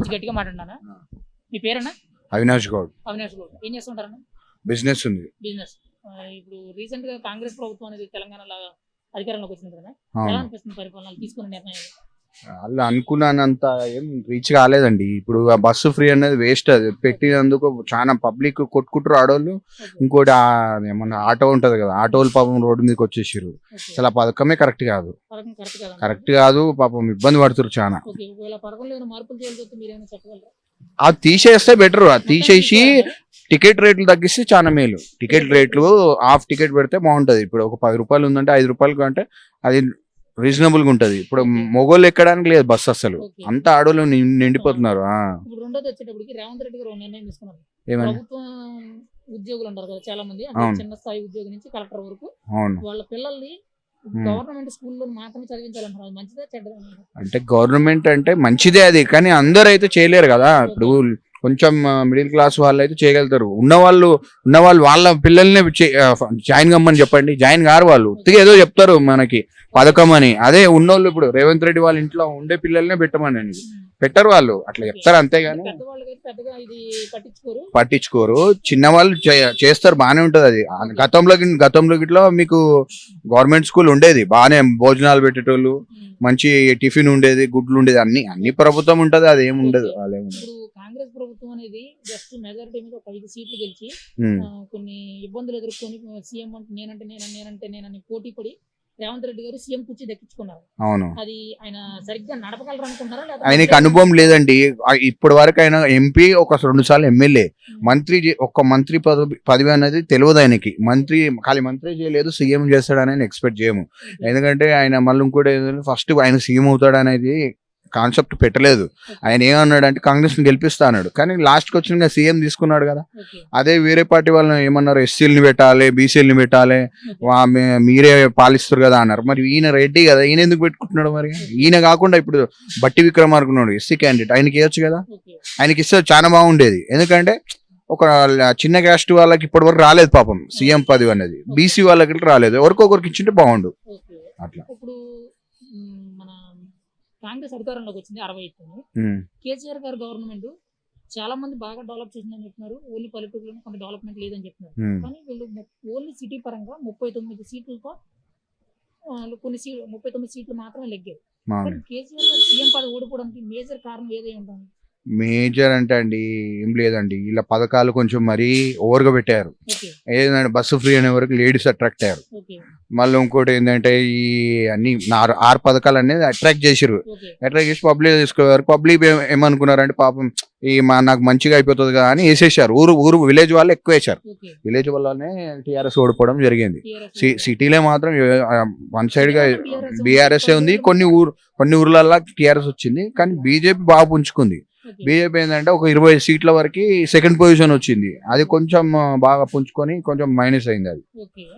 కొంచెం గట్టిగా మాట్లాడినా. మీ పేరన్నా? అవినాష్ గౌడ్. అవినాష్ గౌడ్. ఏం చేస్తుంటారన్న? బిజినెస్ ఉంది. బిజినెస్. ఇప్పుడు రీసెంట్గా కాంగ్రెస్ ప్రభుత్వం అనేది తెలంగాణలో అధికారంలోకి వచ్చింది కదా. ఎలా అనిపిస్తుంది పరిపాలన? తీసుకున్న నిర్ణయాలు వాళ్ళు అనుకున్నానంత ఏం రీచ్ కాలేదండి. ఇప్పుడు ఆ బస్సు ఫ్రీ అనేది వేస్ట్ అది. పెట్టినందుకు చాలా పబ్లిక్ కొట్టుకుంటారు ఆడోళ్ళు. ఇంకోటి ఆ ఏమన్నా ఆటో ఉంటది కదా ఆటోలు పాపం రోడ్డు మీదకి వచ్చేసారు. అసలు ఆ పథకమే కరెక్ట్ కాదు. కరెక్ట్ కదా పాపం ఇబ్బంది పడుతున్నారు చాలా అది తీసేస్తే బెటర్ అది తీసేసి టికెట్ రేట్లు తగ్గిస్తే చాలా మేలు. టికెట్ రేట్లు హాఫ్ టికెట్ పెడితే బాగుంటది. ఇప్పుడు ఒక పది రూపాయలు ఉందంటే ఐదు రూపాయలు అంటే అది రీజనబుల్గా ఉంటది ఇప్పుడు మొగోళ్ళు ఎక్కడానికి లేదు బస్సు అసలు. అంత ఆడోళ్ళు నిం- నిండిపోతున్నారు. ఆ. ఇప్పుడు రెండోది వచ్చేటప్పటికి రేవంత్ రెడ్డి గారు ఒక నిర్ణయం తీసుకున్నారు. ఏమని? ప్రభుత్వం ఉద్యోగులు ఉంటారు కదా చాలా మంది అంటే అవును. చిన్న స్థాయి ఉద్యోగి నుంచి కలెక్టర్ వరకు అవును. వాళ్ళ పిల్లల్ని Hmm. గవర్నమెంట్ స్కూల్లో మాత్రమే చదివించాలంటారు అది మంచిదా చెడ్డదా? అంటే గవర్నమెంట్ అంటే మంచిదే అది కానీ అందరూ అయితే చేయలేరు కదా. ఇప్పుడు కొంచెం మిడిల్ క్లాస్ వాళ్ళు అయితే చేయగలుగుతారు ఉన్న వాళ్ళు ఉన్న వాళ్ళు వాళ్ళ పిల్లల్ని జాయిన్ కమ్మని చెప్పండి. జాయిన్ కారు వాళ్ళు. ఉత్తిగా ఏదో చెప్తారు మనకి పథకం అని. అదే ఉన్నోళ్ళు ఇప్పుడు రేవంత్ రెడ్డి వాళ్ళ ఇంట్లో ఉండే పిల్లల్నే పెట్టమని పెట్టరు వాళ్ళు. అట్లా చెప్తారు అంతేగాని. పట్టించుకోరు. పట్టించుకోరు. చిన్న వాళ్ళు చే- చేస్తారు. బానే ఉంటది అది. గతంలో గతంలో గిట్లా మీకు గవర్నమెంట్ స్కూల్ ఉండేది. బానే భోజనాలు పెట్టేటోళ్ళు. మంచి టిఫిన్ ఉండేది గుడ్లు ఉండేది. అన్ని అన్ని ప్రభుత్వం ఉంటది. అది ఏమి ఉండదు కాంగ్రెస్ ప్రభుత్వం అనేది జస్ట్ మెజారిటీ మీద ఒక ఐదు సీట్లు గెలిచి. ఆ, కొన్ని ఇబ్బందులు ఎదుర్కొని సీఎం అంటే నేనంటే నేనంటే నేనంటే నేనని పోటీ పడి రేవంత్ రెడ్డి గారు సీఎం కుర్చీ దక్కించుకున్నారు. అవును. అది ఆయన సరిగ్గా నడపగలరు అనుకుంటారా లేదా ఆయనకి అనుభవం లేదండి. ఇప్పటి వరకు ఆయన ఎంపీ ఒక రెండు సార్లు ఎమ్మెల్యే. మంత్రి చే- ఒక్క మంత్రి పదవి పదవి అనేది తెలియదు ఆయనకి. మంత్రి ఖాళీ మంత్రి చేయలేదు సీఎం చేస్తాడని ఎక్స్పెక్ట్ చేయము. ఎందుకంటే ఆయన మళ్ళీ ఇంకోటి ఫస్ట్ ఆయన సీఎం అవుతాడు అనేది కాన్సెప్ట్ పెట్టలేదు. ఆయన ఏమన్నాడు అంటే కాంగ్రెస్ గెలిపిస్తా అన్నాడు. కానీ లాస్ట్కి వచ్చిన సీఎం తీసుకున్నాడు కదా. అదే వేరే పార్టీ వాళ్ళని ఏమన్నారు ఎస్సీలని పెట్టాలి బీసీలని పెట్టాలి మీరే పాలిస్తారు కదా అన్నారు. మరి ఈయన రెడ్డి కదా ఈయన ఎందుకు పెట్టుకుంటున్నాడు మరి? ఈయన కాకుండా ఇప్పుడు బట్టి విక్రమార్క ఉన్నాడు ఎస్సీ క్యాండిడేట్. ఆయనకి ఇవ్వచ్చు కదా. ఆయనకి ఇస్తే చాలా బాగుండేది. ఎందుకంటే ఒక చిన్న క్యాస్ట్ వాళ్ళకి ఇప్పటి వరకు రాలేదు పాపం సీఎం పదవి అనేది. బీసీ వాళ్ళకి రాలేదు. ఎవరికొకరికి ఇచ్చింటే బాగుండు. అట్లా. కాంగ్రెస్ అధికారంలోకి వచ్చింది అరవై ఉమ్, కేసీఆర్ గారు గవర్నమెంట్ చాలా మంది బాగా డెవలప్ చేసిందని చెప్తున్నారు. ఓన్లీ పల్లెటూరులో కొంత డెవలప్మెంట్ లేదని చెప్తున్నారు. కానీ వీళ్ళు ఓన్లీ సిటీ పరంగా ముప్పై తొమ్మిది సీట్లతో కొన్ని సీట్లు ముప్పై తొమ్మిది సీట్లు మాత్రమే కానీ కేసీఆర్ గారు సీఎం పదవి ఓడిపోవడానికి మేజర్ కారణం ఏదై ఉంటుంది మేజర్ అంటే అండి ఏం లేదండి. ఇలా పథకాలు కొంచెం మరీ ఓవర్గా పెట్టారు. ఏదంటే బస్సు ఫ్రీ అనే వరకు లేడీస్ అట్రాక్ట్ అయ్యారు. మళ్ళీ ఇంకోటి ఏంటంటే ఈ అన్ని ఆరు ఆరు పథకాలు అనేది అట్రాక్ట్ చేసిరు అట్రాక్ట్ చేసి పబ్లిక్ తీసుకోవారు పబ్లిక్ ఏమనుకున్నారంటే పాపం ఈ మా నాకు మంచిగా అయిపోతుంది కదా అని వేసేసారు ఊరు ఊరు విలేజ్ వాళ్ళు ఎక్కువ వేశారు. విలేజ్ వల్లనే టీఆర్ఎస్ ఓడిపోవడం జరిగింది. సిటీలో మాత్రం వన్ సైడ్గా TRS బీఆర్ఎస్ ఉంది కొన్ని ఊరు కొన్ని ఊర్లల్లో టీఆర్ఎస్ వచ్చింది. కానీ బీజేపీ బాగా పుంజుకుంది. బీజేపీ ఏంటంటే ఒక ఇరవై సీట్ల వరకు సెకండ్ పొజిషన్ వచ్చింది. అది కొంచెం బాగా పుంజుకొని కొంచెం మైనస్ అయింది అది.